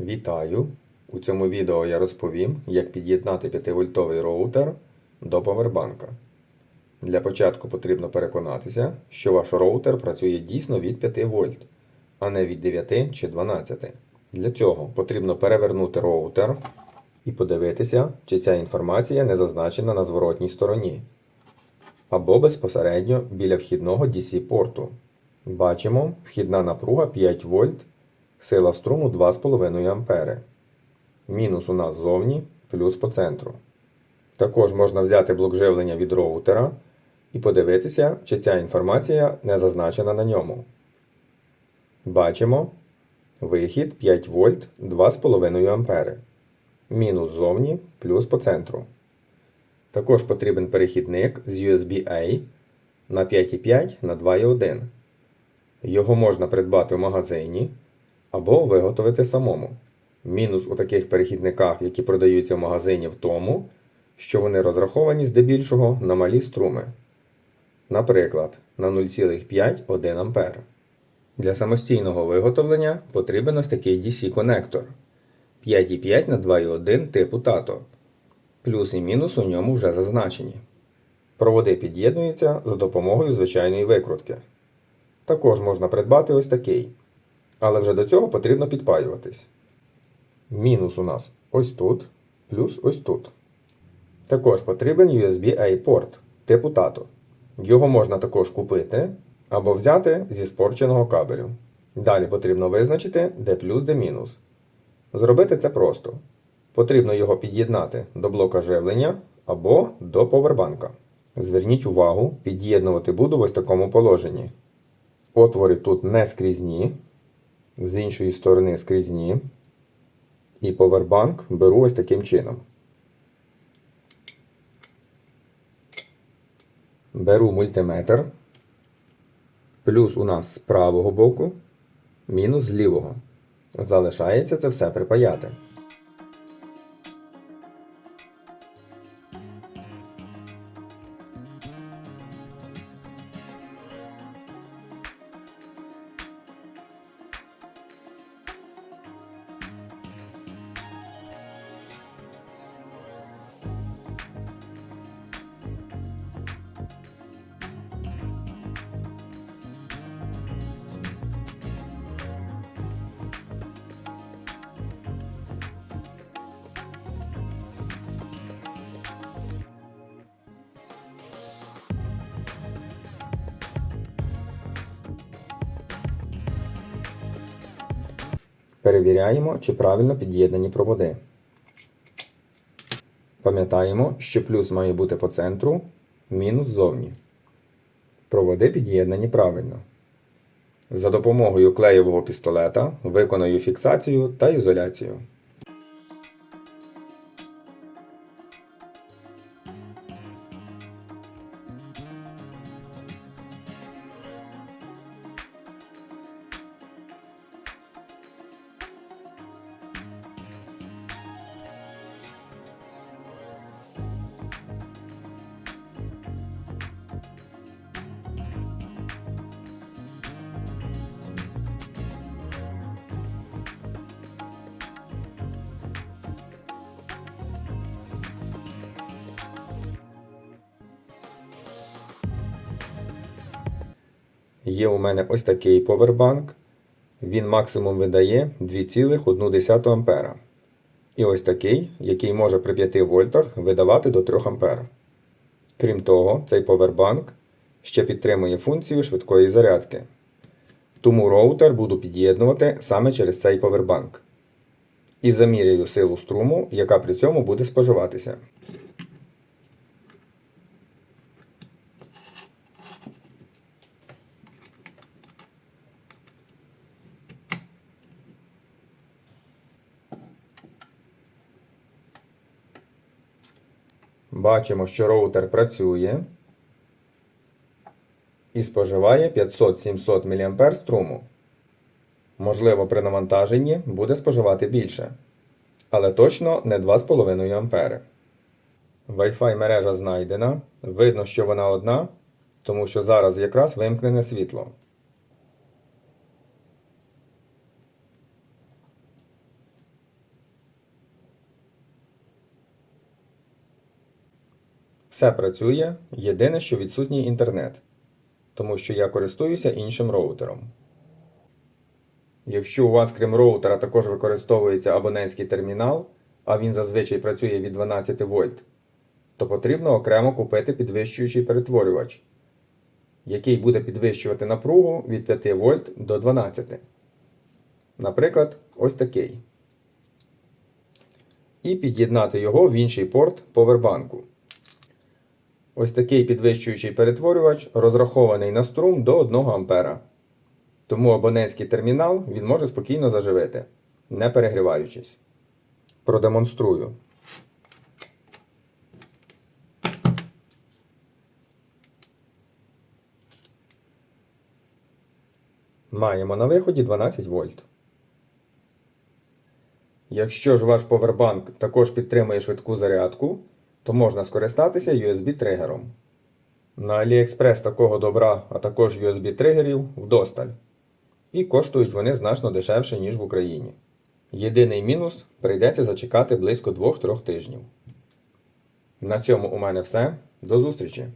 Вітаю! У цьому відео я розповім, як під'єднати 5-вольтовий роутер до повербанка. Для початку потрібно переконатися, що ваш роутер працює дійсно від 5 вольт, а не від 9 чи 12. Для цього потрібно перевернути роутер і подивитися, чи ця інформація не зазначена на зворотній стороні або безпосередньо біля вхідного DC-порту. Бачимо, вхідна напруга 5 вольт, сила струму 2,5 А. Мінус у нас ззовні, плюс по центру. Також можна взяти блок живлення від роутера і подивитися, чи ця інформація не зазначена на ньому. Бачимо вихід 5 вольт 2,5 А. Мінус ззовні, плюс по центру. Також потрібен перехідник з USB-A на 5,5 на 2,1. Його можна придбати в магазині або виготовити самому. Мінус у таких перехідниках, які продаються в магазині, в тому, що вони розраховані здебільшого на малі струми. Наприклад, на 0,5 А. Для самостійного виготовлення потрібен ось такий DC-конектор 5,5 на 2,1 типу тато. Плюс і мінус у ньому вже зазначені. Проводи під'єднуються за допомогою звичайної викрутки. Також можна придбати ось такий. Але вже до цього потрібно підпаюватись. Мінус у нас ось тут, плюс ось тут. Також потрібен USB-A порт типу тато. Його можна також купити або взяти зі спорченого кабелю. Далі потрібно визначити, де плюс, де мінус. Зробити це просто. Потрібно його під'єднати до блока живлення або до повербанка. Зверніть увагу, під'єднувати буду в ось такому положенні. Отвори тут не скрізні, з іншої сторони скрізні. І повербанк беру ось таким чином. Беру мультиметр. Плюс у нас з правого боку, мінус з лівого. Залишається це все припаяти. Перевіряємо, чи правильно під'єднані проводи. Пам'ятаємо, що плюс має бути по центру, мінус ззовні. Проводи під'єднані правильно. За допомогою клеєвого пістолета виконую фіксацію та ізоляцію. Є у мене ось такий повербанк. Він максимум видає 2,1 А. І ось такий, який може при 5 вольтах видавати до 3 А. Крім того, цей повербанк ще підтримує функцію швидкої зарядки. Тому роутер буду під'єднувати саме через цей повербанк. І заміряю силу струму, яка при цьому буде споживатися. Бачимо, що роутер працює і споживає 500-700 мА струму. Можливо, при навантаженні буде споживати більше, але точно не 2,5 А. Wi-Fi мережа знайдена. Видно, що вона одна, тому що зараз якраз вимкнене світло. Все працює, єдине, що відсутній інтернет, тому що я користуюся іншим роутером. Якщо у вас крім роутера також використовується абонентський термінал, а він зазвичай працює від 12 вольт, то потрібно окремо купити підвищуючий перетворювач, який буде підвищувати напругу від 5 вольт до 12. Наприклад, ось такий. І під'єднати його в інший порт повербанку. Ось такий підвищуючий перетворювач розрахований на струм до 1 А. Тому абонентський термінал він може спокійно заживити, не перегріваючись. Продемонструю. Маємо на виході 12 вольт. Якщо ж ваш повербанк також підтримує швидку зарядку, то можна скористатися USB-тригером. На AliExpress такого добра, а також USB-тригерів вдосталь. І коштують вони значно дешевше, ніж в Україні. Єдиний мінус прийдеться зачекати близько 2-3 тижнів. На цьому у мене все. До зустрічі!